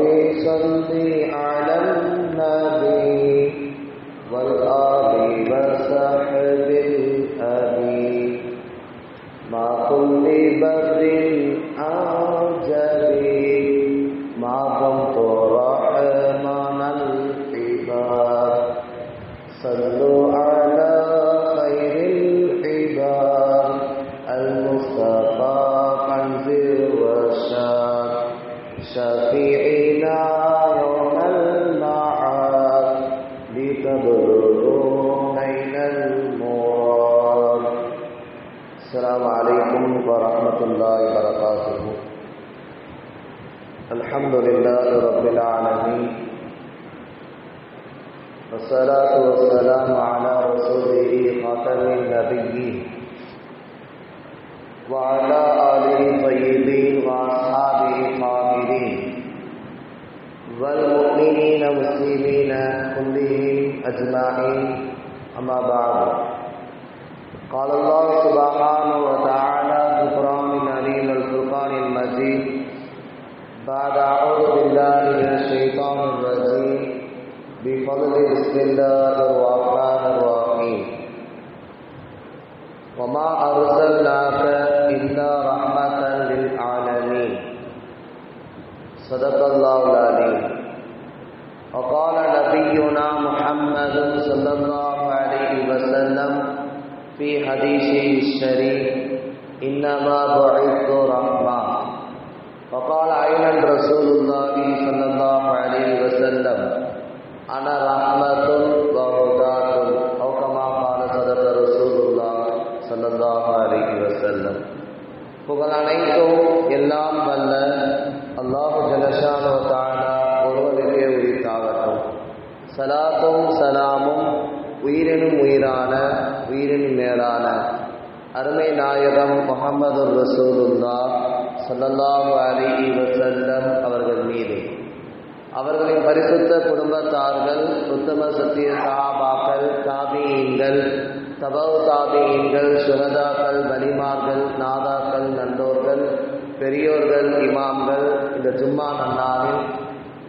يا ربي صل على النبي الحمد لله رب العالمين والصلاة والسلام على رسوله خاتم النبيين وعلى آله الطيبين وأصحابه الطاهرين والمؤمنين والمسلمين كلهم أجمعين أما بعد. قال الله سبحانه وتعالى بفضل بسم الله الرحمن الرحيم. وما أرسلناك إلا رحمة للعالمين. صدق الله العليم وقال نبينا محمد صلى الله عليه وسلم في حديثه الشريف، إنما بعثت رحمة. وقال أيضا رسول الله صلى الله عليه وسلم؟ அன ரஹ்மத்துல் வபரகாத்துல் அவு கமா கால சதக ரசூலுல்லாஹ் ஸல்லல்லாஹு அலைஹி வஸல்லம் புகழ் அனைத்தும் எல்லாம் வல்ல அல்லாஹ் ஜலஷானு தானா ஒருவருக்கே சலாத்தும் சலாமும் உயிரினும் உயிரான உயிரினும் மேலான அருமை நாயகம் முகமது ரசூலுல்லா சல்லல்லாஹு அலிஹி வசல்லம் அவர்கள் மீது அவர்களின் பரிசுத்த குடும்பத்தார்கள் உத்தம சத்திய சஹாபாக்கள் தாபியீன்கள் தபவு தாபியீன்கள் சுகதாக்கள் வலிமார்கள் நாதாக்கள் நந்தோர்கள் பெரியோர்கள் இமாம்கள் இந்த ஜும்மா நன்னாவில்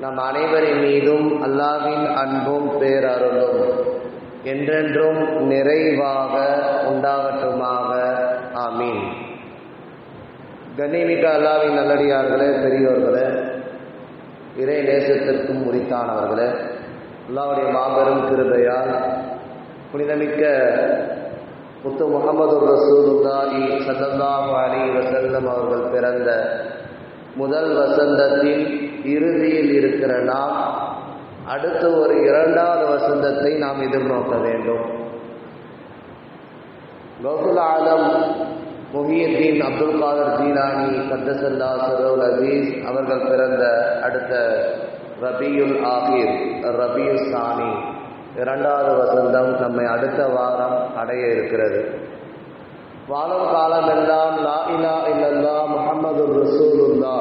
நம் அனைவரின் மீதும் அல்லாவின் அன்பும் பேரருளும் என்றென்றும் நிறைவாக உண்டாகட்டுமாக. ஆமீன். கண்ணிமிக்க அல்லாவின் நல்லடியார்களே பெரியோர்களே இறை நேசத்திற்கும் உரித்தானவர்களே அல்லாவுடைய மாபெரும் கிருபையால் புனிதமிக்க முத்து முகமது ரசூலுல்லாஹி சல்லல்லாஹு அலி வசல்லம் அவர்கள் பிறந்த முதல் வசந்தத்தின் இறுதியில் இருக்கிற நாம் அடுத்து ஒரு இரண்டாவது வசந்தத்தை நாம் எதிர்நோக்க வேண்டும். கௌசுல் ஆலம் முஹியத்தீன் அப்துல் காதர் ஜீலானி கத்தசல்லா சரோல் அசீஸ் அவர்கள் பிறந்த அடுத்த ரபியுல் ஆகிர் ரபியுல் சானி. இரண்டாவது வசந்தம் நம்மை அடுத்த வாரம் அடைய இருக்கிறது. வாழும் காலமெல்லாம் லா இலா இல்லல்லா முகமது ரசூலுல்லா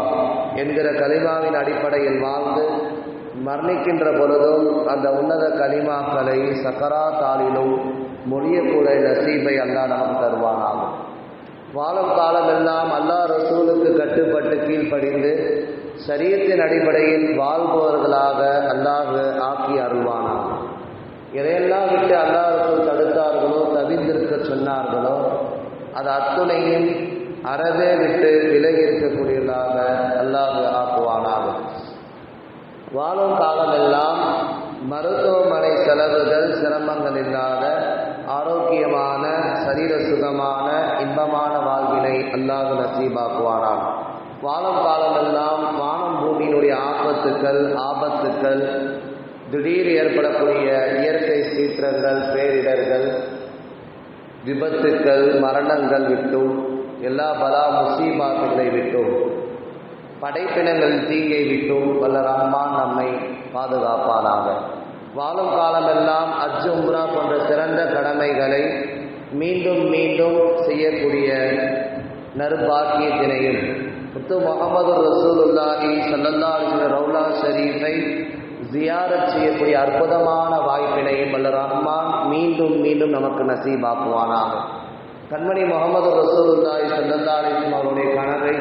என்கிற கலிமாவின் அடிப்படையில் வாழ்ந்து மரணிக்கின்ற பொழுதும் அந்த உன்னத கலிமாக்களை சக்கரா தாளிலும் மொழியக்கூட நசீபை அல்லா நமக்கு தருவானாம். வாழும் காலமெல்லாம் அல்லா ரசூலுக்கு கட்டுப்பட்டு கீழ்ப்படிந்து சரியத்தின் அடிப்படையில் வாழ்பவர்களாக அல்லாஹ் ஆக்கி அருள்வானாகும் எதையெல்லாம் விட்டு அல்லா ரசூல் தடுத்தார்களோ தவிந்திருக்க சொன்னார்களோ அது அத்துணையும் அறவே விட்டு விலகி இருக்கக்கூடியதாக அல்லாஹ் ஆக்குவானாகும் வாழும் காலமெல்லாம் மருத்துவமனை செலவுகள் சிரமங்கள் இல்லாத ஆரோக்கியமான சரீர சுகமான இன்பமான வாழ்வினை அல்லாஹ் நசீபாக்குவாரான் வாழும் காலமெல்லாம் வானம் பூமியினுடைய ஆபத்துக்கள் ஆபத்துக்கள் திடீர் ஏற்படக்கூடிய இயற்கை சீற்றங்கள் பேரிடர்கள் விபத்துக்கள் மரணங்கள் விட்டும் எல்லா பலா முசீபாத்துகளை விட்டும் படைப்பினங்கள் தீங்கை விட்டும் வல்ல ரஹ்மான் நம்மை பாதுகாப்பானாக. வாழும் காலமெல்லாம் அஜ் உம்ரா போன்ற சிறந்த கடமைகளை மீண்டும் மீண்டும் செய்யக்கூடிய நற்பாக்கியத்தினையும் முத்து முகமது ரசூலுல்லாஹி சல்லல்லா ரவுலா ஷரீஃபை ஜியாரத் செய்யக்கூடிய அற்புதமான வாய்ப்பினையும் அல்ல ரஹ்மான் மீண்டும் மீண்டும் நமக்கு நசீபாக்குவானாக. கண்மணி முகமது ரசூலுல்லாஹி சல்லல்லா அலிஸ்லாம் அவருடைய கனவை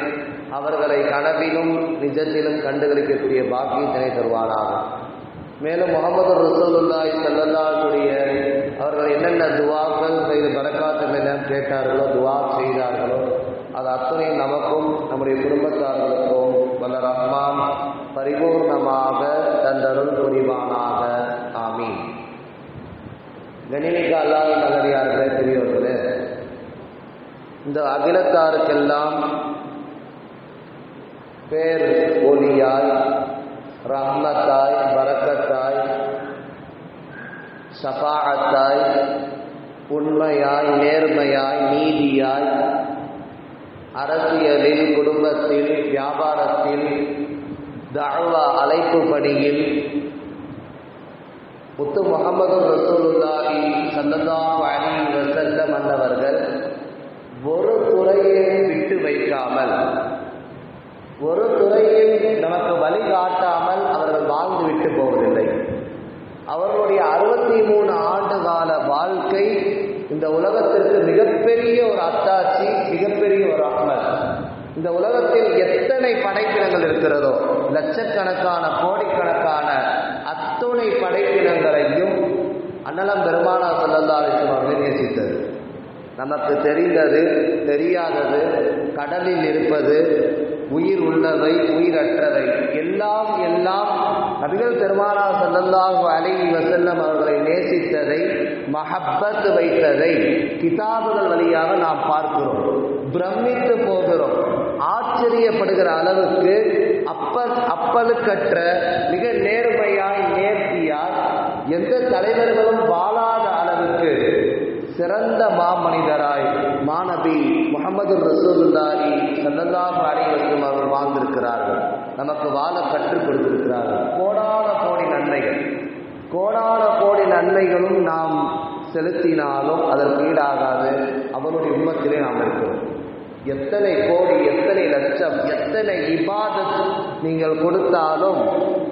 அவர்களை கனவிலும் நிஜத்திலும் கண்டுகளிக்கக்கூடிய பாக்கியத்தினை தருவானாக. மேலும் முகமது ரசூலுல்லாய் சல்லல்லாஹுடைய அவர்கள் என்னென்ன துவாக்கள் செய்து பரக்காத்து எல்லாம் கேட்டார்களோ துவா செய்தார்களோ அது அத்தனையும் நமக்கும் நம்முடைய குடும்பத்தார்களுக்கும் வல்ல ரஹ்மான் பரிபூர்ணமாக தந்தருள் புரிவானாக. ஆமி கணினிக்கு அல்லாத நகரியார்களே பெரியவர்களே இந்த அகிலத்தாருக்கெல்லாம் பேர் ஒளியாய் ரஹ்மத்தாய் பரக்கத்தாய் சபாஅத்தாய் உண்மையாய் நேர்மையாய் நீதியாய் அரசியலில் குடும்பத்தில் வியாபாரத்தில் தாழ்வா அழைப்பு பணியில் முத்து முகமது ரசூலுல்லாஹி சல்லல்லாஹு அலைஹி வஸல்லம் அன்னவர்கள் ஒரு துறையை விட்டு வைக்காமல் ஒரு துறையில் நமக்கு வழிகாட்டாமல் அவர்கள் வாழ்ந்து விட்டு போவதில்லை. அவர்களுடைய அறுபத்தி மூணு ஆண்டு கால வாழ்க்கை இந்த உலகத்திற்கு மிகப்பெரிய ஒரு அத்தாட்சி மிகப்பெரிய ஒரு அமல். இந்த உலகத்தில் எத்தனை படைப்பினங்கள் இருக்கிறதோ லட்சக்கணக்கான கோடிக்கணக்கான அத்துணை படைப்பினங்களையும் அன்னலம் பெருமானா சொல்லல்லாலிசம் அவர்கள் நேசித்தது. நமக்கு தெரிந்தது தெரியாதது கடலில் இருப்பது உயிர் உள்ளவை உயிரற்றவை எல்லாம் எல்லாம் நபிகள் பெருமானா சல்லல்லாஹு அலைஹி வசல்லம் அவர்களை நேசித்ததை மஹப்பத் வைத்ததை கிதாபுகள் வழியாக நாம் பார்க்கிறோம். பிரமித்து போகிறோம். ஆச்சரியப்படுகிற அளவுக்கு அப்ப அப்பலுக்கற்ற மிக நேர்மையாய் நேர்த்தியாய் எந்த தலைவர்களும் வாழாத அளவுக்கு சிறந்த மாமனிதராய் மாநபி முகமது ரசூலுல்லாஹி சல்லல்லாஹு அலைஹி வஸல்லம் அவர்கள் வாழ்ந்திருக்கிறார்கள். நமக்கு வாழ கற்றுக் கொடுத்திருக்கிறார்கள். கோடான கோடி நன்மைகள். கோடான கோடி நன்மைகளும் நாம் செலுத்தினாலும் அதற்கு ஈடாகாது. அவருடைய உண்மத்திலே நாம் இருக்கிறோம். எத்தனை கோடி எத்தனை லட்சம் எத்தனை இபாதத் நீங்கள் கொடுத்தாலும்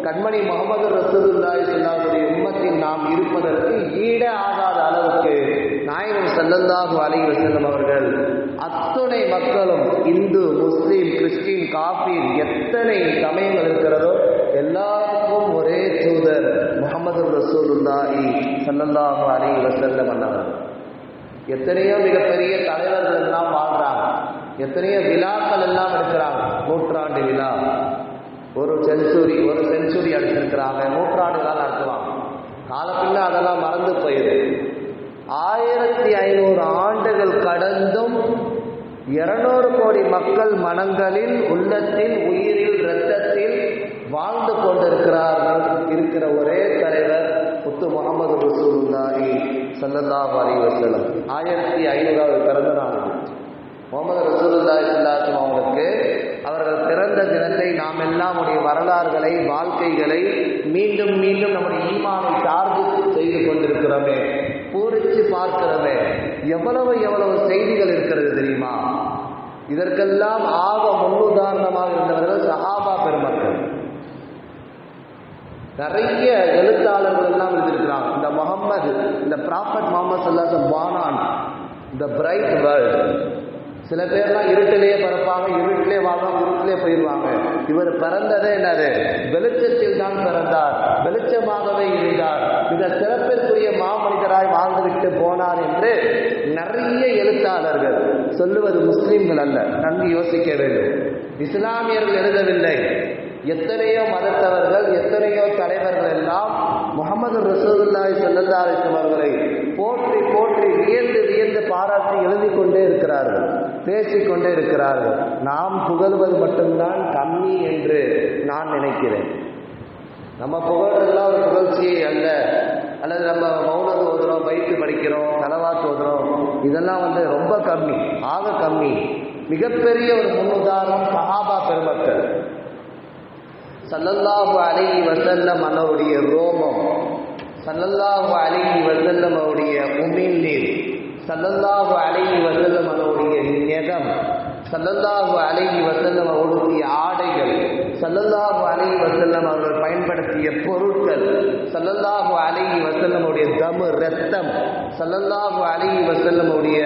கண்மணி முகமது ரசூலுல்லாஹி சொல்லாவுடைய உண்மத்தில் நாம் இருப்பதற்கு ஈட ஆகாத அளவுக்கு நாயகம் சல்லல்லாஹு அலைஹி செல்லும் அவர்கள் அத்துணை மக்களும் இந்து முஸ்லீம் கிறிஸ்டின் காபீர் எத்தனை சமயங்கள் இருக்கிறதோ எல்லாருக்கும் ஒரே தூதர் முகமது ரசூலுல்லாஹி சல்லல்லாஹு அலைஹி வஸல்லம் அன்னவர் எத்தனையோ மிகப்பெரிய தலைவர்கள் எல்லாம் வாழ்றாங்க. எத்தனையோ விழாக்கள் எல்லாம் எடுக்கிறாங்க நூற்றாண்டு விழா. ஒரு செஞ்சுரி ஒரு செஞ்சுரி அடிச்சிருக்கிறாங்க. நூற்றாண்டு விழா நடத்துவாங்க காலப்பின்ன அதெல்லாம் மறந்து போயிடுது. ஆயிரத்தி ஐநூறு ஆண்டுகள் கடந்தும் இருநூறு கோடி மக்கள் மனங்களில் உள்ளத்தில் உயிரில் இரத்தத்தில் வாழ்ந்து கொண்டிருக்கிறார்கள் இருக்கிற ஒரே தலைவர் முத்து முகமது ரசூலுல்லாஹி சல்லல்லாஹு அலைஹி ஆயிரத்தி ஐநூறாவது பிறந்த நாள். முகமது ரசூலுல்லா ஸல்லல்லாஹு அவங்களுக்கு அவர்கள் பிறந்த தினத்தை நாம் எல்லாம் உடைய வரலாறுகளை வாழ்க்கைகளை மீண்டும் மீண்டும் நம்முடைய ஈமானை சார்ந்து செய்து கொண்டிருக்கிறோமே. பூரிச்சு பார்க்கிறவன் எவ்வளவு எவ்வளவு செய்திகள் இருக்கிறது தெரியுமா? இதற்கெல்லாம் ஆக முன்னுதாரணமாக இருந்தவர்கள் சஹாபா பெருமக்கள். நிறைய எழுத்தாளர்கள் எல்லாம் எழுதியிருக்கிறாங்க. இந்த முகம்மது இந்த ப்ராஃபட் முகமது சல்லாசம் வானான் த பிரைட் வேர்ல்ட் சில பேர்லாம் இருட்டிலேயே பிறப்பாங்க இருட்டிலே வாழ்வாங்க இருட்டிலே போயிடுவாங்க. இவர் பிறந்ததே என்னது? வெளிச்சத்தில் தான் பிறந்தார். வெளிச்சமாகவே இருந்தார். மிக சிறப்பிற்குரிய மாமனிதராய் வாழ்ந்துவிட்டு போனார் என்று நிறைய எழுத்தாளர்கள் சொல்லுவது முஸ்லிம்கள் அல்ல. நன்கு யோசிக்க வேண்டும். இஸ்லாமியர்கள் எழுதவில்லை. எத்தனையோ மதத்தவர்கள் எத்தனையோ தலைவர்கள் எல்லாம் முகமது ரசூலுல்லாஹி செல்லல்லா அவர்களை போற்றி போற்றி வியந்து வியந்து பாராட்டி எழுதி கொண்டே இருக்கிறார்கள். பேசிக்கொண்டே இருக்கிறார்கள். நாம் புகழ்வது மட்டும்தான் கம்மி என்று நான் நினைக்கிறேன். நம்ம புகழ்றதுலாம் ஒரு புகழ்ச்சியே அல்ல. அல்லது நம்ம மௌனம் ஓதுறோம் பைத்து படிக்கிறோம் தலவாத்து ஓதுறோம் இதெல்லாம் வந்து ரொம்ப கம்மி ஆக கம்மி. மிகப்பெரிய ஒரு முன்னுதாரணம் சஹாபா பெருமக்கள். சல்லல்லாஹு அலைஹி வசல்லம் அவருடைய ரோமம். சல்லல்லாஹு அலைஹி வசல்லம் அவருடைய உமிழ்நீர். சல்லல்லாஹு அலைகி வசல்லமனுடைய அவருடைய நெகம் சல்லல்லாஹு அலைஹி வஸல்லம் அவருடைய ஆடைகள் சல்லல்லாஹு அலைகி வசல்லம் அவர்கள் பயன்படுத்திய பொருட்கள் சல்லல்லாஹு அலைகி வசல்லமுடைய அவருடைய தமு ரத்தம் சல்லல்லாஹு அலைகி வஸல்லம் அவருடைய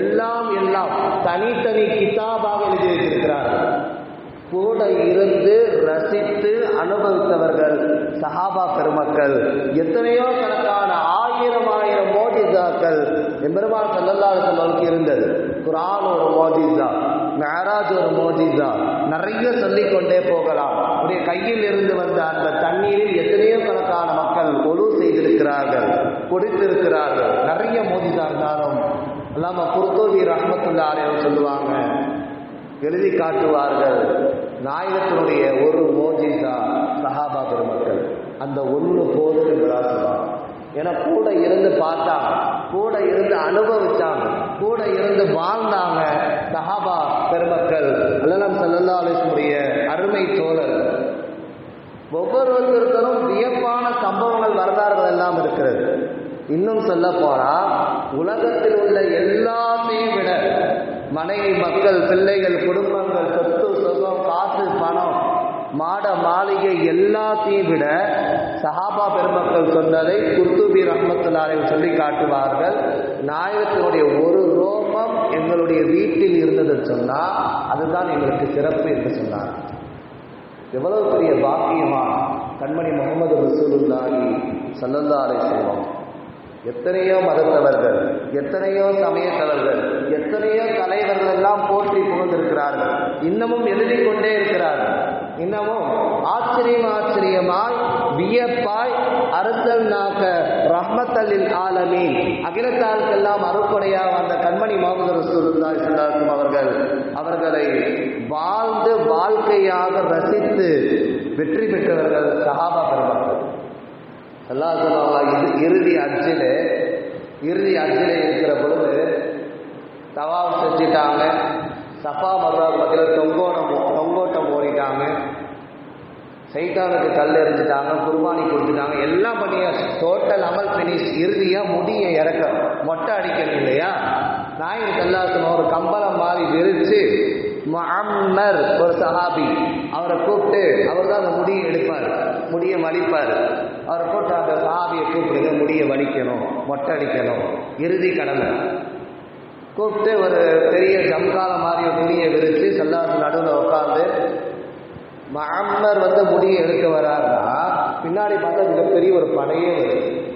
எல்லாம் எல்லாம் தனித்தனி கிதாபாக எழுதி வைத்திருக்கிறார்கள். கூட இருந்து ரசித்து அனுபவித்தவர்கள் சஹாபா பெருமக்கள் எத்தனையோ கணக்கான ஆயிரம் ஆயிரம் மோஜிசாக்கள் எம்பெருமான் சல்லல்லாஹு அளவுக்கு இருந்தது. குரான் ஒரு மோஜிசா மேராஜ் ஒரு மோஜிசா நிறைய சொல்லிக்கொண்டே போகலாம். உடைய கையில் இருந்து வந்த அந்த தண்ணீரில் எத்தனையோ கணக்கான மக்கள் ஒழு செய்திருக்கிறார்கள் குடித்திருக்கிறார்கள். நிறைய மோஜிசா இருந்தாலும் அல்லாம குர்தோவி ரஹமத்துல்லா அலைவர் சொல்லுவாங்க எழுதி காட்டுவார்கள் நாயகத்தினுடைய ஒரு மோஜிசா சஹாபா பெருமக்கள். அந்த ஒன்று போதும் என்பதா சொல்லுவாங்க. ஏன்னா கூட இருந்து பார்த்தாங்க. கூட இருந்து அனுபவிச்சாங்க. கூட இருந்து வாழ்ந்தாங்க சஹாபா பெருமக்கள். அல்லலாம் சல்லல்லா அலிஸ்முடைய அருமை தோழர்கள் ஒவ்வொருவருத்தரும் வியப்பான சம்பவங்கள் வரலாறுகள் எல்லாம் இருக்கிறது. இன்னும் சொல்ல போனா உலகத்தில் உள்ள எல்லாத்தையும் விட மனைவி மக்கள் பிள்ளைகள் குடும்பங்கள் சொத்து சொகம் காசு பணம் மாட மாளிகை எல்லாத்தையும் விட சஹாபா பெருமக்கள் சொன்னதை குர்துபி ரஹமத்துல்லாரை சொல்லி காட்டுவார்கள். நாயகத்தினுடைய ஒரு ரோமம் எங்களுடைய வீட்டில் இருந்தது சொன்னா அதுதான் எங்களுக்கு சிறப்பு என்று சொன்னார் எவ்வளவு பெரிய பாக்கியமா கண்மணி முகமது ரசூலுல்லாஹி சல்லல்லாரை செல்வம் எத்தனையோ மதத்தவர்கள் எத்தனையோ சமயத்தவர்கள் எத்தனையோ தலைவர்கள் எல்லாம் போற்றி புகழ்ந்திருக்கிறார்கள். இன்னமும் எழுதி கொண்டே இருக்கிறார்கள். இன்னமும் ஆச்சரியம் ஆச்சரியமாய் வியப்பாய் அறுத்தல் நாக்க ரஹ்மத்தல்லில் ஆலமீன். அகிலத்தாருக்கெல்லாம் அறுப்படையா வந்த கண்மணி முகமது ரசூலுல்லாஹி அவர்கள் அவர்களை வாழ்ந்து வாழ்க்கையாக ரசித்து வெற்றி பெற்றவர்கள் சஹாபா பெருமக்கள். எல்லாம் சொல்லுவாங்க இது இறுதி அச்சில் இறுதி அச்சில் இருக்கிற பொழுது தவா செஞ்சிட்டாங்க. சஃபா மர்வா பக்கத்தில் தொங்கோடம் தொங்கோட்டம் ஓடிட்டாங்க. சைத்தானுக்கு கல் எறிஞ்சிட்டாங்க குர்பானி கொடுத்துட்டாங்க எல்லாம் பண்ணியாச்சு டோட்டல் அமல் ஃபினிஷ் இறுதியாக முடிய இறக்க மொட்டை அடிக்கணும் இல்லையா? நாயின் கல்லாசனம் ஒரு கம்பளம் மாறி விரித்து முஅம்மர் ஒரு சஹாபி அவரை கூப்பிட்டு அவர் தான் அந்த முடியை எடுப்பார் முடியை வலிப்பார். அவரை கூப்பிட்டு அந்த சஹாபியை கூப்பிடுங்க முடியை வலிக்கணும் மொட்டை அடிக்கணும் இறுதி கடமை. கூப்பிட்டு ஒரு பெரிய ஜம்கால மாதிரி ஒரு துணியை விரித்து சல்லாசு நடுவில் உட்காந்து மாமர் வந்து முடியை எடுக்க வராருன்னா பின்னாடி பார்த்தா மிகப்பெரிய ஒரு படையே வருது.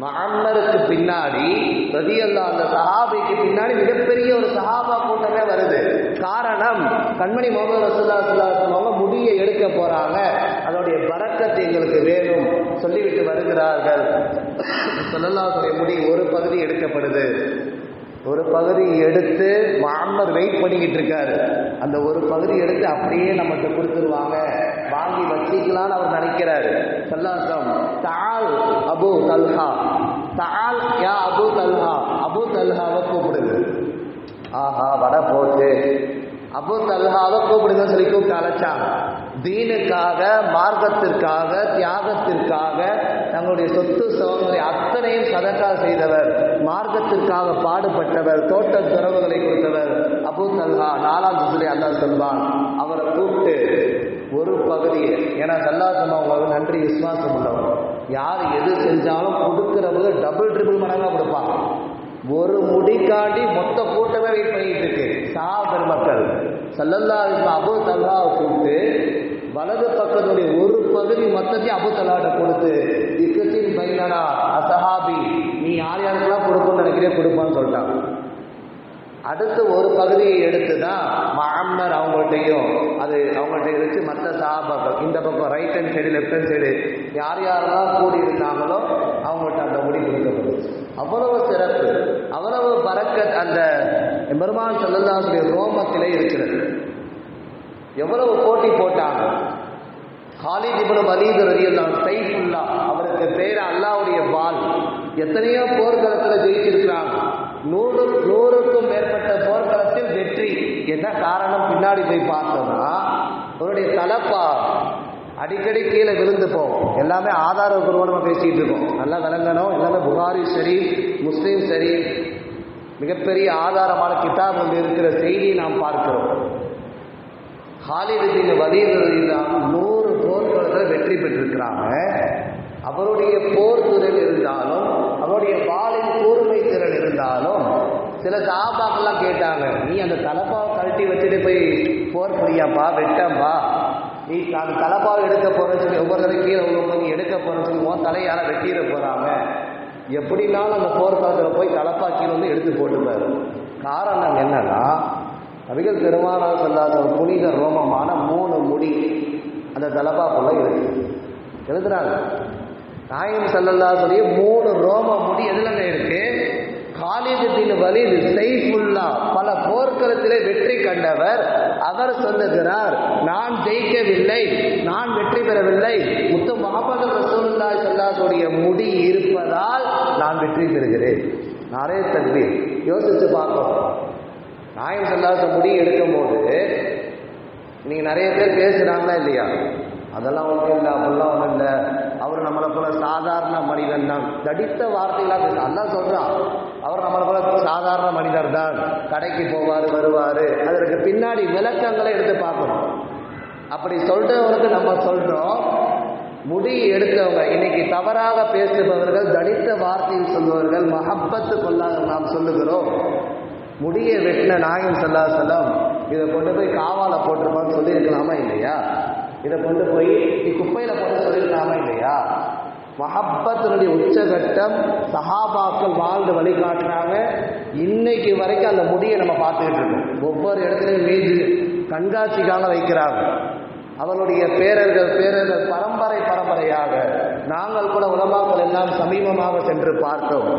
மஹம்மருக்கு பின்னாடி பிரதியல்லா அந்த சஹாபிக்கு பின்னாடி மிகப்பெரிய ஒரு சஹாபா கூட்டமே வருது. காரணம் கண்மணி முகமது ரசூல்லா அவங்க முடியை எடுக்க போறாங்க. அதோடைய பறக்கத்தை எங்களுக்கு வேணும். சொல்லிவிட்டு வருகிறார்கள். சொல்லல்லாவுடைய முடி ஒரு பகுதி எடுக்கப்படுது. ஒரு பகுதி எடுத்து மாமர் வெயிட் பண்ணிக்கிட்டு இருக்காரு. அந்த ஒரு பகுதி எடுத்து அப்படியே நம்மகிட்ட கொடுத்துருவாங்க. வாங்கி வச்சிக்கலாம்னு அவர் நினைக்கிறாரு. சல்லாசம் தால் அபு தல்ஹா தால் யா அபு தல்ஹா அபு தல்ஹாவை கூப்பிடுது ஆஹா வட போச்சு. அபு தல்ஹாவை கூப்பிடுங்கன்னு சொல்லி கூப்பிட்டு அழைச்சாங்க. தீனுக்காக மார்க்கத்திற்காக தியாகத்திற்காக தங்களுடைய சொத்து சுகங்களை அத்தனையும் சதக்கா செய்தவர் மார்க்கத்திற்காக பாடுபட்டவர் தோட்ட துறவுகளை கொடுத்தவர் அபு தல்ஹா. நாலாம் திசையை அல்லா சொல்வான் அவரை கூப்பிட்டு ஒரு பகுதியை ஏன்னா சல்லாசம் அவங்க நன்றி விசுவாசம் உள்ளவர் யார் எது செஞ்சாலும் கொடுக்கிறவங்க டபுள் ட்ரிபிள் மடங்காக கொடுப்பாங்க. ஒரு முடிக்காண்டி மொத்த கூட்டமே வெயிட் பண்ணிட்டு இருக்கு. சா பெருமக்கள். சல்லல்லா அபு தல்லாவை வலது பக்கத்துடைய ஒரு பகுதி மொத்தத்தையும் அபுத்தலாட்ட கொடுத்து இக்கத்தின் பைனனா அசஹாபி நீ யார் யாருக்கெல்லாம் கொடுக்கணும்னு நினைக்கிறே கொடுப்பான்னு சொல்லிட்டாங்க அடுத்து ஒரு பகுதியை எடுத்து தான் மாமர் அவங்கள்ட்டையும் அது அவங்கள்ட்ட இருந்துச்சு மற்ற சாபாக்கள் இந்த பக்கம் right hand side left hand side யார் யாரெல்லாம் கூடி இருந்தாங்களோ அவங்கள்ட்ட அந்த முடி கொடுக்கப்படுது அவ்வளவு சிறப்பு. அவ்வளவு பறக்க அந்த பெருமான் செல்லல்லாசுடைய ரோமத்திலே இருக்கிறது. எவ்வளவு போட்டி போட்டாங்க காலித் இப்னு வலீத் ரலியல்லாஹு சைஃபுல்லா அவருக்கு பேர் அல்லாவுடைய பால். எத்தனையோ போர்க்களத்தில் ஜெயிச்சிருக்கிறாங்க. நூறு நூறுக்கும் மேற்பட்ட போர்க்களத்தில் வெற்றி. என்ன காரணம்? பின்னாடி போய் பார்த்தோம்னா அவருடைய தலப்பா அடிக்கடி கீழே விழுந்து போகும். எல்லாமே ஆதாரபூர்வமாக பேசிகிட்டு இருக்கோம். நல்லா விளங்கணும். எல்லாமே புகாரி சரி முஸ்லீம் சரி. மிகப்பெரிய ஆதாரமான வந்து இருக்கிற செய்தியை நாம் பார்க்கிறோம். ஹாலிதின் வலியுறுதிதான் நூறு போர்க்களத்தில் வெற்றி பெற்றிருக்கிறாங்க. அவருடைய போர் திறன் இருந்தாலும் அவருடைய வாளின் கூர்மை திறன் இருந்தாலும் சில சாபாக்கெல்லாம் கேட்டாங்க. நீ அந்த தலப்பாவை கழட்டி வச்சுட்டு போய் போர் புரியாப்பா? வெட்டம்பா நீ அந்த தலப்பாவை எடுக்க போறேன்னு சொல்லி ஒவ்வொரு தடவை கீழே உள்ளவங்க நீ எடுக்க போறேன்னு சொல்லி உன் தலையால வெட்டிட போறாங்க. எப்படினாலும் அந்த போர்க்காலத்தில் போய் தலப்பா கீழே வந்து எடுத்து போட்டுப்பாரு. காரணம் என்னன்னா நபிகள் பெருமானார் சொல்லாத ஒரு புனித ரோமமான மூணு முடி அந்த தலப்பாக்குள்ள இருக்கு. எழுதுறாங்க. நாயம் சல்லல்லா சொல்லி மூணு ரோம முடி எதுலங்க இருக்கு? காலிதத்தின் வலிது சைஃபுல்லா பல போர்க்களத்திலே வெற்றி கண்டவர். அவர் சொல்லுகிறார் நான் ஜெயிக்கவில்லை நான் வெற்றி பெறவில்லை. முத்து முகமது ரசூல்லா சல்லாசுடைய முடி இருப்பதால் நான் வெற்றி பெறுகிறேன். நிறைய தக்பீர். யோசிச்சு பார்க்கணும். நாயம் செல்லாத முடி எடுக்கும் போது நிறைய பேர் பேசுகிறாங்களா இல்லையா? அதெல்லாம் ஒன்றும் இல்லை அப்படிலாம் ஒன்றும் இல்லை. அவர் நம்மளை போல சாதாரண மனிதன் தான். தடித்த வார்த்தைகளாக பேச அதான் அவர் நம்மளை போல சாதாரண மனிதர் தான். கடைக்கு போவார் வருவார். அதற்கு பின்னாடி விளக்கங்களை எடுத்து பார்க்கணும். அப்படி சொல்கிறவங்களுக்கு நம்ம சொல்கிறோம் முடி எடுத்தவங்க இன்னைக்கு தவறாக பேசுபவர்கள் தலித்த வார்த்தையில் சொல்பவர்கள் மஹப்பத்து கொள்ளாத நாம் சொல்லுகிறோம். முடியை வெட்டின நாயகம் சல்லா செல்லம் இதை கொண்டு போய் காவால போட்டிருப்பான்னு சொல்லியிருக்கலாமா இல்லையா? இதை கொண்டு போய் நீ குப்பையில போட்டு சொல்லியிருக்கலாமா இல்லையா? மஹப்பத்தினுடைய உச்சகட்டம் சஹாபாக்கள் வாழ்ந்து வழிகாட்டுறாங்க. இன்னைக்கு வரைக்கும் அந்த முடியை நம்ம பார்த்துக்கிட்டு இருக்கோம். ஒவ்வொரு இடத்துலையும் மீது கண்காட்சிக்காக வைக்கிறாங்க. அவளுடைய பேரர்கள் பேரர்கள் பரம்பரை பரம்பரையாக நாங்கள் கூட உலமாக்கள் எல்லாம் சமீபமாக சென்று பார்த்தோம்.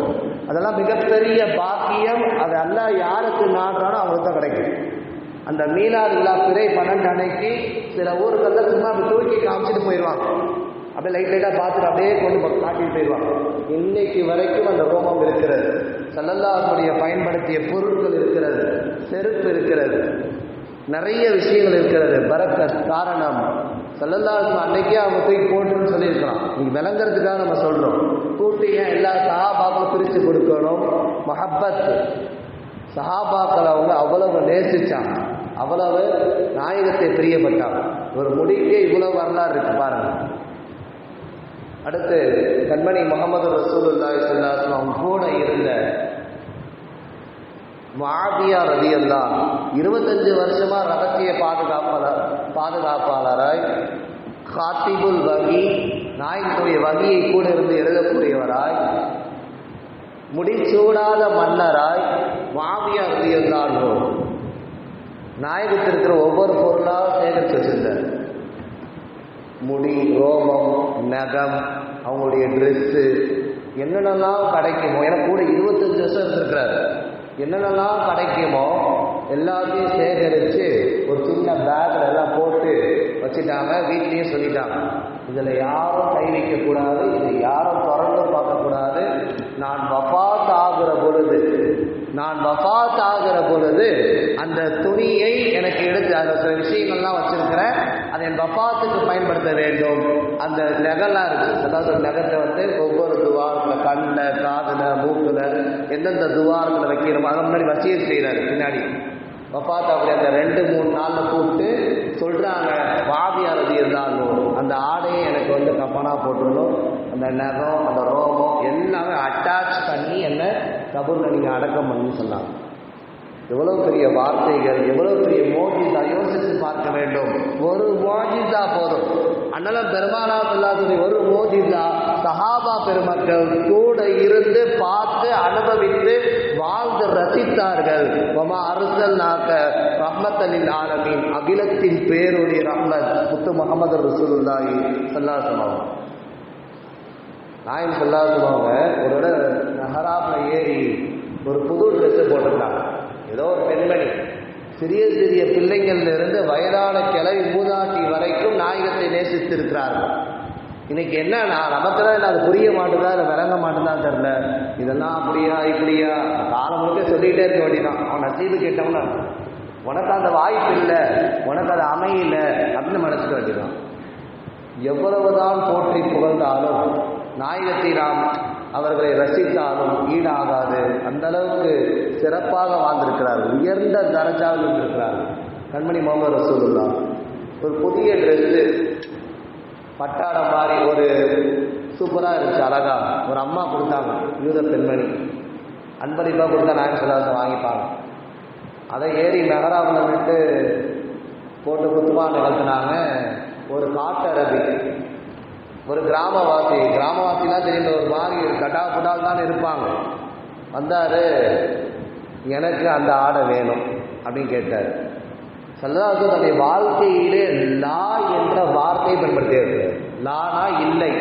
அதெல்லாம் மிகப்பெரிய பாக்கியம். அது அல்லா யாருக்கு நாடுறானோ அவங்களுக்கு தான் கிடைக்கும். அந்த மீனாது விழா பிறை பன்னெண்டு அன்னைக்கு சில ஊர்களில் சும்மா அப்படி தூக்கி காமிச்சிட்டு போயிடுவாங்க. அப்படியே லைட் லைட்டாக பார்த்துட்டு அப்படியே கொண்டு காட்டிட்டு போயிடுவாங்க. இன்னைக்கு வரைக்கும் அந்த ரோமம் இருக்கிறது. சல்லல்லாஹுடைய பயன்படுத்திய பொருட்கள் இருக்கிறது செருப்பு இருக்கிறது நிறைய விஷயங்கள் இருக்கிறது. பரக்க காரணம் சல்லல்லாஹு அன்னைக்கே அவங்க தூக்கி போட்டுன்னு சொல்லியிருக்கலாம் இன்னைக்கு விளங்குறதுக்காக நம்ம சொல்கிறோம் கூட்டிங்க எல்லா சஹாபாக்களும் பிரித்து கொடுக்கணும். மஹப்பத். சஹாபாக்களை அவங்க அவ்வளவு நேசிச்சாங்க. அவ்வளவு நாயகத்தை பிரியப்பட்டாங்க. ஒரு முடிக்கே இவ்வளோ வரலாறு இருக்கு பாருங்க. அடுத்து கண்மணி முகமது ரசூலுல்லாஹி ஸல்லல்லாஹு அவங்க கூட இருந்த மாபியா ரதியல்லாஹ் இருபத்தஞ்சு வருஷமா ரகசிய பாதுகாப்பாளர் பாதுகாப்பாளராய் காத்திபுல் வகி நாயகத்துடைய வகியை கூட இருந்து எழுதக்கூடியவராய் முடிச்சூடாத மன்னராய் மாவியா நாயகத்தில் நாயகத்திற்கிற ஒவ்வொரு பொருளாக சேகரித்து வச்சிருந்தார். முடி ரோமம் நகம் அவங்களுடைய ட்ரெஸ்ஸு என்னென்னலாம் கிடைக்குமோ எனக்கு கூட இருபத்தஞ்சு வருஷம் இருந்திருக்கிறாரு. என்னென்னலாம் கிடைக்குமோ எல்லாத்தையும் சேகரித்து ஒரு சின்ன பேக்கில் எல்லாம் போட்டு வச்சுட்டாங்க வீட்லேயும் சொல்லிட்டாங்க. இதில் யாரும் கை வைக்கக்கூடாது இது யாரும் திறந்து பார்க்கக்கூடாது. நான் வஃபாத் ஆகிற பொழுது நான் வஃபாத் ஆகிற பொழுது அந்த துணியை எனக்கு எடுத்து அதில் சில விஷயங்கள்லாம் வச்சுருக்கிறேன். அது என் வஃபாத்துக்கு பயன்படுத்த வேண்டும். அந்த நெகெல்லாம் இருக்குது அதாவது நெகத்தை வந்து ஒவ்வொரு துவாரத்தில் கண்ணில் காதில் மூக்கில் எந்தெந்த துவாரத்தில் வைக்கிறோமோ அதை முன்னாடி வசியம் செய்கிறாரு பின்னாடி. வஃபாத் அப்படி அந்த ரெண்டு மூணு நாளில் கூப்பிட்டு சொல்கிறாங்க வாவியாரதி இருந்தாலும் அந்த ஆடையை எனக்கு வந்து கப்பனாக போட்டுடணும். அந்த நகம் அந்த ரோமம் எல்லாமே அட்டாச் பண்ணி என்னை கபூரில் நீங்கள் அடக்கம் பண்ணி சொன்னாங்க. எவ்வளவு பெரிய வார்த்தைகள் எவ்வளவு பெரிய மோஜிதா யோசித்து பார்க்க வேண்டும். ஒரு மோஜிதா போதும். அண்ணலம் பெருமானா சொல்லாத ஒரு மோஜிதா சஹாபா பெருமக்கள் கூட இருந்து பார்த்து அனுபவித்து வாழ்ந்து ரசித்தார்கள். ஒமா அரசல் நாக்க ரஹ்மத்தலின் ஆலமீன் அகிலத்தின் பேருடைய ரஹ்மத் முத்து முகமது ரசூலுல்லாஹி சல்லாசமாவும் நாயம் சொல்லாதவங்க ஒரு நகராப்ல ஏறி ஒரு புது ட்ரெஸ்ஸு போட்டிருந்தாங்க. ஏதோ ஒரு பெண்மணி. சிறிய சிறிய பிள்ளைங்களிலிருந்து வயதான கிளவி மூதாட்டி வரைக்கும் நாயகத்தை நேசித்திருக்கிறார்கள். இன்னைக்கு என்னன்னா நமக்கு தான் அது புரிய மாட்டேதா இல்லை விளங்க மாட்டேதான் தெரில இதெல்லாம் அப்படியா இப்படியா? காலம் முழுக்க சொல்லிக்கிட்டே இருக்க வேண்டியதான் அவன் நசீபு கேட்டவன உனக்கு அந்த வாய்ப்பு இல்லை. உனக்கு அது அமையல. அப்படின்னு மனசுக்கு வேண்டியதான் எவ்வளவுதான் போற்றி புகழ்ந்தாலும் நாயகத்தை நாம் அவர்களை ரசித்தாலும் ஈடாகாது. அந்த அளவுக்கு சிறப்பாக வாழ்ந்திருக்கிறார்கள் உயர்ந்த தரஜாவில் இருந்திருக்கிறார்கள் கண்மணி முகமது ரசூலுல்லா. ஒரு புதிய ட்ரெஸ்ஸு பட்டாடம் மாதிரி ஒரு சூப்பராக இருந்துச்சு அழகா. ஒரு அம்மா கொடுத்தாங்க யூத பெண்மணி. அன்பளிப்பாக கொடுத்தா நாயகம் சொல்லாத வாங்கிப்பாங்க. அதை ஏறி நகராவில் விட்டு போட்டு குத்துமா நிகழ்த்தினாங்க ஒரு காட்டரபி. ஒரு கிராமவாசி கிராமவாசிலாம் தெரியுற ஒரு மாதிரி கட்டா புட்டால் தான் இருப்பாங்க. வந்தார் எனக்கு அந்த ஆடை வேணும் அப்படின்னு கேட்டார். சல்லதாசு தன்னுடைய வாழ்க்கையிலே லா என்ற வார்த்தையை பயன்படுத்தியிருக்கிறார் லானா இல்லை.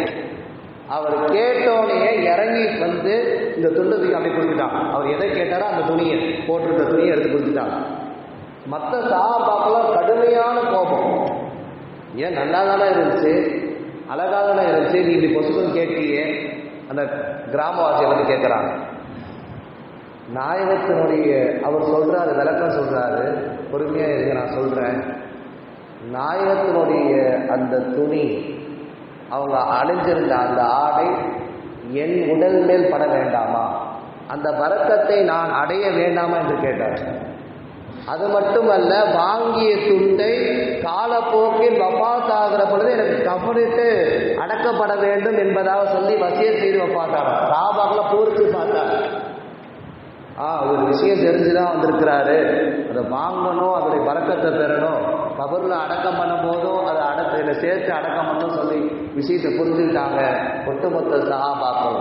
அவர் கேட்டோடனே இறங்கி வந்து இந்த துண்டு துணி அப்படி கொடுத்துட்டான் அவர் எதை கேட்டாரோ அந்த துணியை போட்டிருந்த துணியை எடுத்து கொடுத்துட்டாங்க. மற்ற சாபாக்கெல்லாம் கடுமையான கோபம். ஏன் நல்லா தானே இருந்துச்சு? அழகாக தானே இருந்துச்சு நீ இப்படி பொசுக்குன்னு கேட்டியே அந்த கிராமவாசியை வந்து கேட்குறாங்க. நாயகத்தினுடைய அவர் சொல்கிறாரு விளக்கம் சொல்கிறாரு பொறுமையாக இருக்கு நான் சொல்கிறேன் நாயகத்தினுடைய அந்த துணி அவங்க அழிஞ்சிருந்த அந்த ஆடை என் உடல் மேல் பட வேண்டாமா? அந்த வரக்கத்தை நான் அடைய வேண்டாமா என்று கேட்டார். அது மட்டுமல்ல வாங்கிய துண்டை காலப்போக்கில் வபாத்தாகிற பொழுது எனக்கு கவனித்து அடக்கப்பட வேண்டும் என்பதாக சொல்லி வசிய செய்து வப்பாத்தாங்க சாபாக்களை போர்த்து பார்த்தாங்க ஆ ஒரு விஷயம் தெரிஞ்சுதான் வந்திருக்கிறாரு. அதை வாங்கணும் அதனுடைய பறக்கத்தை பெறணும். கபரில் அடக்கம் பண்ணும் போதும் அதை அடக்க இதை சேர்த்து அடக்கம் பண்ணணும் சொல்லி விஷயத்தை புரிஞ்சுக்கிட்டாங்க ஒட்டுமொத்த சகாபாக்கள்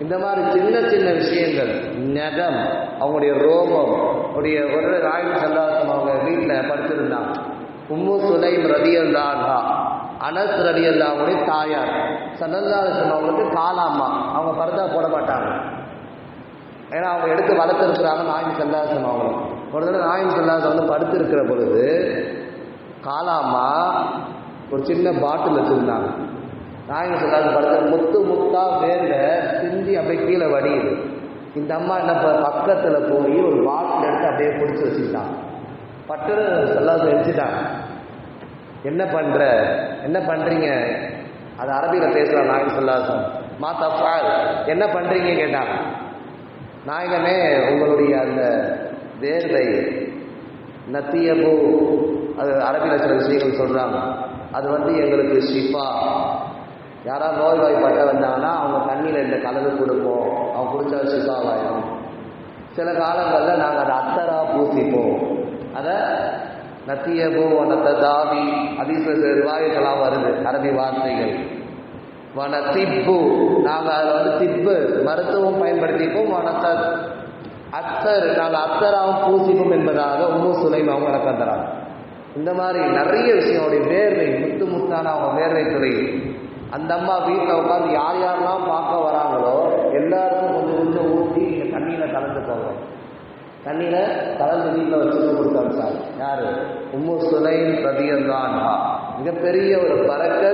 இந்த மாதிரி சின்ன சின்ன விஷயங்கள் நகம் அவங்களுடைய ரோமம் உடைய ஒரு ராயல் சல்லாசம் அவங்க வீட்டில் படுத்திருந்தாங்க உம்மு சுலைம் ரதியல்லான்ஹா அனஸ் ரதியல்லாவுடைய தாயார். சல்லல்லாசம் அவங்களுக்கு காலாமா அவங்க பரதா போட மாட்டாங்க. ஏன்னா அவங்க எடுத்து வளர்த்துருக்குறாங்க நாயின் செல்லாசம் அவங்க ஒரு தடவை நாயின் செல்லாசம் வந்து படுத்திருக்கிற பொழுது காலாமா ஒரு சின்ன பாட்டில் வச்சுருந்தாங்க. நாயின் செல்லாசம் படுத்து முத்து முத்தா வேர்ல சிந்தி அப்படியே கீழே வடியுது. இந்த அம்மா என்ன ப- போய் ஒரு பாட்டில் எடுத்து அப்படியே பிடிச்சி வச்சுக்கிட்டான் பட்டு செல்லாசம் வச்சுட்டாங்க என்ன பண்ணுற என்ன பண்ணுறீங்க அது அரபியில் பேசுகிறான் நாயின் சல்லாசன் மா தஃபால். என்ன பண்ணுறீங்க கேட்டான் நாயகமே உங்களுடைய அந்த வேர்வை நத்தியபு அது அரபியில் சில விஷயங்கள் சொல்கிறாங்க அது வந்து எங்களுக்கு ஷிஃபா. யாராவது நோய்வாய்ப்பட்ட வந்தாங்கன்னா அவங்க தண்ணியில் இந்த கலந்து கொடுப்போம். அவன் குடிச்சா ஷிஃபாவாயிடும் சில காலங்களில் நாங்கள் அதை அத்தரா பூசிப்போம். அதை நத்தியபு வனத்தை தாவி அதிச வாயுக்கெல்லாம் வருது அரபி வார்த்தைகள். வன திப்பு நாங்கள் அதில் வந்து திப்பு மருத்துவம் பயன்படுத்திப்போம் வனத்த அத்தர் நாங்கள் அத்தராவும் பூசிப்போம் என்பதாக உம்மு சுலைம் அவங்க நடக்கிறாங்க இந்த மாதிரி நிறைய விஷயம் அவருடைய வேர்வை முத்து முத்தான அவங்க வேர்வை துறை. அந்த அம்மா வீட்டில் உட்காந்து யார் யாரெல்லாம் பார்க்க வராங்களோ எல்லாருக்கும் கொஞ்சம் கொஞ்சம் ஊற்றி இந்த தண்ணியில் கலந்து போகிறோம் தண்ணியில் கலந்து வீட்டில் வச்சுட்டு கொடுத்தாங்க சார். யார்? உம்மு சுலைம் ரதியல்லான்ஹா மிகப்பெரிய ஒரு பறக்க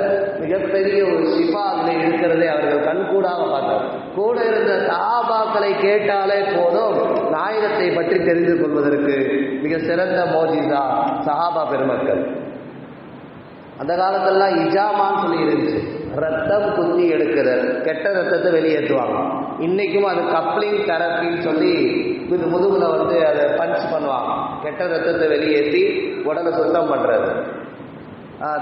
மிகப்பெரிய ஒரு சிபா அதில் இருக்கிறதை அவர்கள் கண்கூடாக பார்த்தார் கூட இருந்த சஹாபாக்களை கேட்டாலே போதும். நாயகத்தை பற்றி தெரிந்து கொள்வதற்கு மிக சிறந்த மோஜிதா சஹாபா பெருமக்கள். அந்த காலத்திலலாம் இஜாமான்னு சொல்லி இருந்துச்சு. ரத்தம் குத்தி எடுக்கிறது. கெட்ட ரத்தத்தை வெளியேற்றுவாங்க. இன்னைக்கும் அது கப்ளிங் தெரப்பின்னு சொல்லி இது முதுகில் வந்து அதை பஞ்ச் பண்ணுவாங்க. கெட்ட ரத்தத்தை வெளியேற்றி உடலை சுத்தம் பண்ணுறது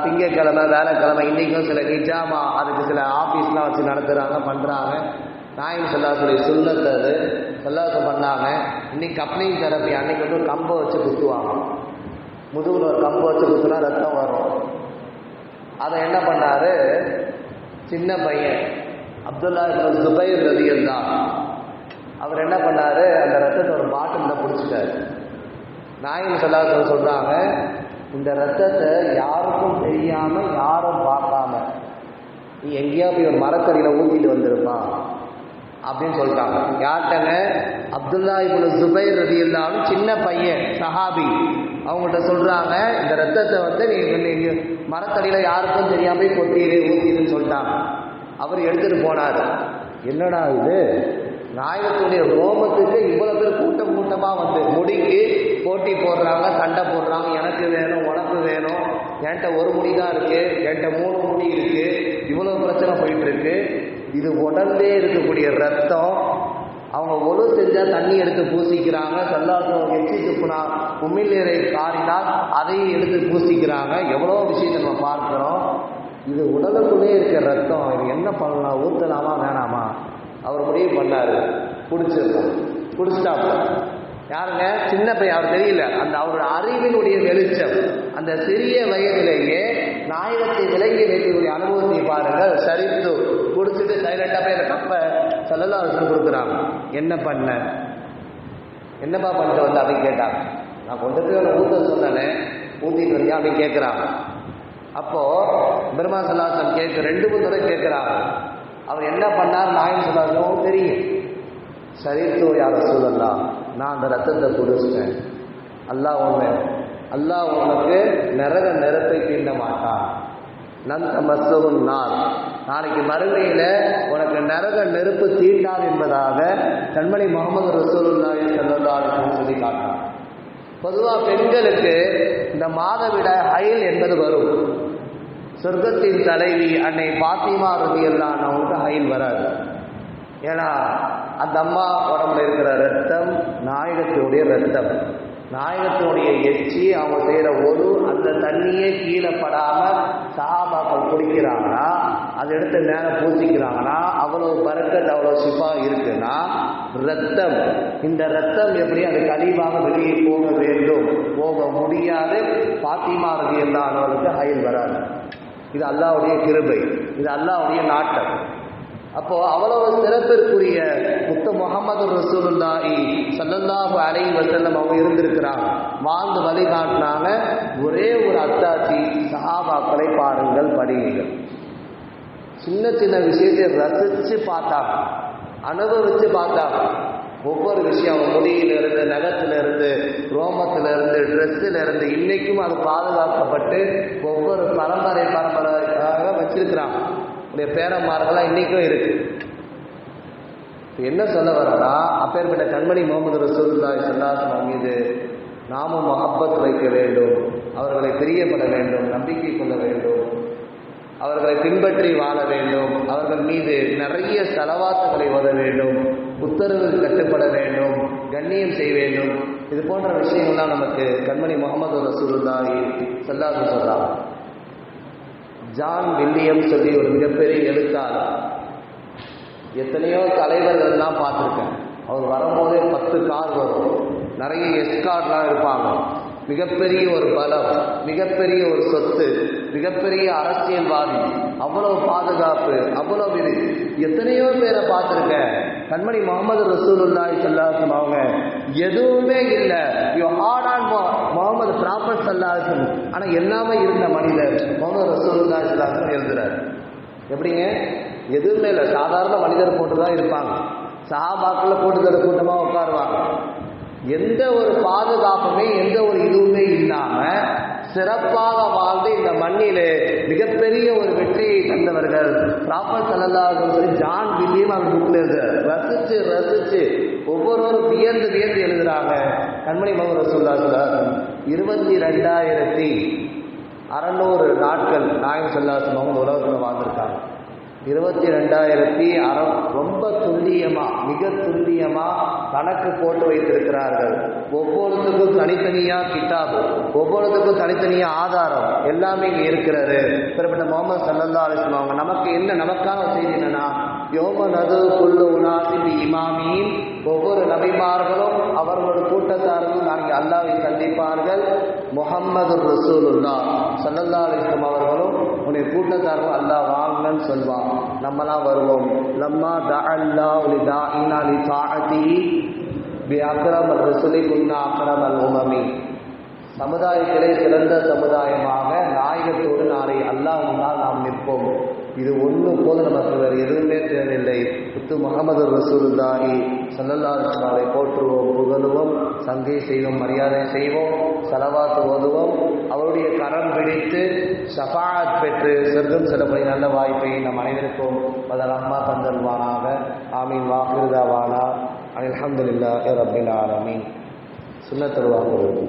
திங்கக்கிழமை வேலைக்கிழமை இன்றைக்கும் சில நிஜாமா அதுக்கு சில ஆஃபீஸ்லாம் வச்சு நடத்துகிறாங்க பண்ணுறாங்க நாயின் சொல்லாசுடைய சுண்ணத்தை அது. சொல்லாசம் பண்ணாங்க. இன்னைக்கு கப்ளிங் தெரப்பி அன்னைக்கு வந்து கம்பை வச்சு குத்துவாங்க. முதுகில் ஒரு கம்பை வச்சு குத்துனா ரத்தம் வரும். அதை என்ன பண்ணாரு? சின்ன பையன் அப்துல்லா இப்னு ஜுபைர் ரதியல் தான் அவர் என்ன பண்ணாரு? அந்த ரத்தத்தை ஒரு பாட்டிலில் பிடிச்சிட்டாரு. நாயின் சொல்லாத சொல்கிறாங்க இந்த ரத்தத்தை யாருக்கும் தெரியாமல் யாரும் பார்க்காம நீ எங்கேயா போய் ஒரு ஊற்றிட்டு வந்திருப்பான் அப்படின்னு சொல்லிட்டாங்க. யார்கிட்டங்க? அப்துல்லா இப்னு ஜுபைர் ரதியல்லாவும் சின்ன பையன் சஹாபி. அவங்கள்ட்ட சொல்கிறாங்க இந்த ரத்தத்தை வந்து நீ மரத்தடியில் யாருக்கும் தெரியாம போய் கொட்டிடு ஊற்றிடுன்னு சொல்லிட்டாங்க அவர் எடுத்துகிட்டு போனார். என்னடா இது? நாயகத்துடைய ரோமத்துக்கு இவ்வளோ பேர் கூட்டம் கூட்டமாக வந்து முடிக்கு போட்டி போடுறாங்க சண்டை போடுறாங்க. எனக்கு வேணும் உனக்கு வேணும். என்கிட்ட ஒரு முடி தான் இருக்குது என்கிட்ட மூணு முடி இருக்குது இவ்வளோ பிரச்சனை போயிட்டுருக்கு இது உடம்பே இருக்கக்கூடிய ரத்தம். அவங்க ஒழு செஞ்சால் தண்ணி எடுத்து பூசிக்கிறாங்க. செல்லாசம் எச்சி துப்புனா உமிழ்நீரை காரினால் அதையும் எடுத்து பூசிக்கிறாங்க. எவ்வளோ விஷயத்தை நம்ம பார்க்குறோம்? இது உடலுக்குள்ளே இருக்கிற ரத்தம். இது என்ன பண்ணலாம்? ஊற்றலாமா வேணாமா? அவர் முடிவு பண்ணார். குடிச்சிடலாம். குடிச்சிட்டாப்ல. யாருங்க? சின்ன பையன். அவர் தெரியல. அந்த அவரோட அறிவினுடைய வெளிச்சம். அந்த சிறிய வயதிலேயே நாயகத்தை விலகி வைக்கக்கூடிய அனுபவத்தை பாருங்கள். சரித்து குடிச்சிட்டு சைலண்டாக போய் அந்த கப்பை செல்லலாம் வச்சு கொடுக்குறாங்க. என்ன பண்ண? என்னப்பா பண்ணிட்டு வந்து? அப்படின்னு கேட்டாங்க. நான் கொண்டு போய் அவனை ஊத்த சொன்னேனே ஊத்திட்டு வந்தியா அப்படின்னு கேட்குறாங்க அப்போது பிரம்மா சல்லாசன் கேட்க ரெண்டு மூணு தடவை கேட்குறாங்க அவர் என்ன பண்ணார் நாயம் சொல்லாசனும் தெரியும். சரித்தோ யார சூழல்லாம் நான் அந்த ரத்தத்தை குடிச்சிட்டேன். அல்லாஹ் உன்னை அல்லாஹ் உனக்கு நரக நெருப்பை தீண்ட மாட்டான். நன் மசவும் நாள் நாளைக்கு மறுமையில் உனக்கு நரக நெருப்பு தீண்டாது என்பதாக கண்மணி முகமது ரசூலுல்லாஹி ஸல்லல்லாஹு அலைஹி சொல்லி காட்டான் பொதுவாக பெண்களுக்கு இந்த மாதவிடாய் ஹைல் என்பது வரும். சொர்க்கத்தின் தலைவி அன்னை பாத்திமா ரதியெல்லாம் அவங்களுக்கு ஹைல் வராது. ஏன்னா அந்த அம்மா உடம்புல இருக்கிற ரத்தம் நாயகத்தினுடைய ரத்தம். நாயகத்தினுடைய எச்சி அவங்க செய்கிற ஒரு அந்த தண்ணியே கீழே படாமல் சாபாக்கள் குடிக்கிறாங்கன்னா அதை எடுத்து மேலே பூசிக்கிறாங்கன்னா அவ்வளோ பறக்கத் அவ்வளோ சிப்பா இருக்குன்னா ரத்தம் இந்த ரத்தம் எப்படி அது கழிவாக வெளியே போக வேண்டும்? போக முடியாது. பாத்திமா ரதி எல்லானவர்களுக்கு ஹயல் வராது. இது அல்லாவுடைய கிருபை. இது அல்லாவுடைய நாட்டம். அப்போ அவ்வளவு சிறப்பிற்குரிய முத்த முகமது ரசூலுல்லாஹி சல்லல்லாஹு அலைஹி வஸல்லம் அவங்க இருந்திருக்கிறாங்க. வாழ்ந்து வழிகாட்டினாங்க. ஒரே ஒரு அத்தாச்சி சஹாபாக்களை பாருங்கள் படியுங்கள். சின்ன சின்ன விஷயத்தை ரசித்து பார்த்தாங்க அனுபவிச்சு பார்த்தாங்க ஒவ்வொரு விஷயம் முடியிலிருந்து நகத்திலிருந்து ரோமத்திலிருந்து ட்ரெஸ்ஸிலிருந்து இன்னைக்கும் அது பாதுகாக்கப்பட்டு ஒவ்வொரு பரம்பரை பரம்பரையாக வச்சிருக்கிறாங்க உடைய பேரமார்களாக இன்னைக்கும் இருக்கு. என்ன சொல்ல வரனா அப்பேற்பட்ட கண்மணி முகமது ரசூல்லாய் ஸல்லல்லாஹு மீது நாமும் மஹப்பத் வைக்க வேண்டும். அவர்களை பிரியப்பட வேண்டும் நம்பிக்கை கொள்ள வேண்டும். அவர்களை பின்பற்றி வாழ வேண்டும். அவர்கள் மீது நிறைய செலவாத்துகளை ஓத வேண்டும். உத்தரவுகள் கட்டுப்பட வேண்டும். கண்ணியம் செய்ய வேண்டும். இது போன்ற விஷயங்கள்லாம் நமக்கு கண்மணி முகமது ரசூலுல்லாஹி செல்லாத சொல்றாங்க ஜான் வில்லியம் சொல்லி ஒரு மிகப்பெரிய எழுத்தாளர். எத்தனையோ தலைவர்கள்லாம் பார்த்துருக்கேன். அவர் வரும்போதே பத்து கார் வரும். நிறைய எஸ்கார்ட்லாம் இருப்பாங்க. மிகப்பெரிய ஒரு பலம் மிகப்பெரிய ஒரு சொத்து மிகப்பெரிய அரசியல்வாதி அவ்வளவு பாதுகாப்பு அவ்வளவு இது. எத்தனையோ பேரை பார்த்துருக்கேன். கண்மணி முகமது ரசூலுல்லாய் சல்லாசம் அவங்க எதுவுமே இல்லை. யோ ஹார்ட் ஆன் முகமது ப்ராப்பர் சல்லாசம் ஆனால் எல்லாமே இருந்த மனிதர் முகமது ரசூலுல்லாய் சல்லாசம் எழுதுறாரு. எப்படிங்க? எதுவுமே இல்லை. சாதாரண மனிதர் போட்டு தான் இருப்பாங்க. சஹாபாக்களில் கூட்டத்தொடர் கூட்டமாக உட்காருவாங்க. எந்த ஒரு பாதுகாப்புமே எந்த ஒரு இதுவுமே இல்லாமல் சிறப்பாக வாழ்ந்து இந்த மண்ணிலே மிகப்பெரிய ஒரு வெற்றியை தந்தவர்கள் ப்ராப்பர் சல்லல்லாஹு சொல்லி ஜான் வில்லியம் அவர் புக்கில் எழுதுறார். ரசிச்சு ரசிச்சு ஒவ்வொருவரும் வியந்து வியந்து எழுதுறாங்க. கண்மணி மகன் சொல்லா சொல்லார் இருபத்தி ரெண்டாயிரத்தி அறநூறு நாட்கள் நாயகம் சொல்லாசன் அவங்க உலகத்தில் வாழ்ந்திருக்காங்க. இருபத்தி ரெண்டாயிரத்தி அற ரொம்ப துல்லியமா மிக துல்லியமா கணக்கு போட்டு வைத்திருக்கிறார்கள். ஒவ்வொருத்துக்கும் தனித்தனியா கிட்டாபு ஒவ்வொருத்துக்கும் தனித்தனியா ஆதாரம் எல்லாமே இங்க இருக்கிறாரு குறிப்பிட்ட முகமது சல்லல்லா அலிஸ்லாம் அவங்க நமக்கு என்ன நமக்கான செய்தி என்னன்னா யோம நது குல்லு உனாசி இமாமியின் ஒவ்வொரு நபிமார்களும் அவர்களோட கூட்டத்தார்களும் நாங்கள் அல்லாவை சந்திப்பார்கள். முகம்மது ரசூலுல்லா சல்லல்லா அலிஸ்லம் அவர்களும் உன்னை கூட்டத்தார்கள் அல்லாஹ் வாங்கன்னு சொல்வான். நம்மலாம் வருவோம். லம்மா த அல்லா உலி தா இனா லி பி அக்ரம் அல் ரசூலி குன்னா அக்ரம் அல் உமமி. சமுதாயத்திலே சிறந்த சமுதாயமாக நாயகத்தோடு நாளை அல்லாஹ் முன்னால் நாம் நிற்போம். இது ஒன்று போது நமக்கு வேறு எதுவுமே தேவையில்லை. முத்து முகமது ரசூலுல்லாஹி சல்லல்லாஹுவை போற்றுவோம் புகழுவோம் சங்கை செய்வோம் மரியாதை செய்வோம். செலவாத்து ஓதுவோம். அவருடைய கரம் பிடித்து சஃபாத் பெற்று சொர்க்கம் செல்லப்படி நல்ல வாய்ப்பை நம் அனைவருக்கும் அதன் அம்மா தந்தல்வானாக ஆமீன். வாக்குதாவானா அலமதுல்லா ரபில் ஆலமீன். சுண்ணத்தருவாங்க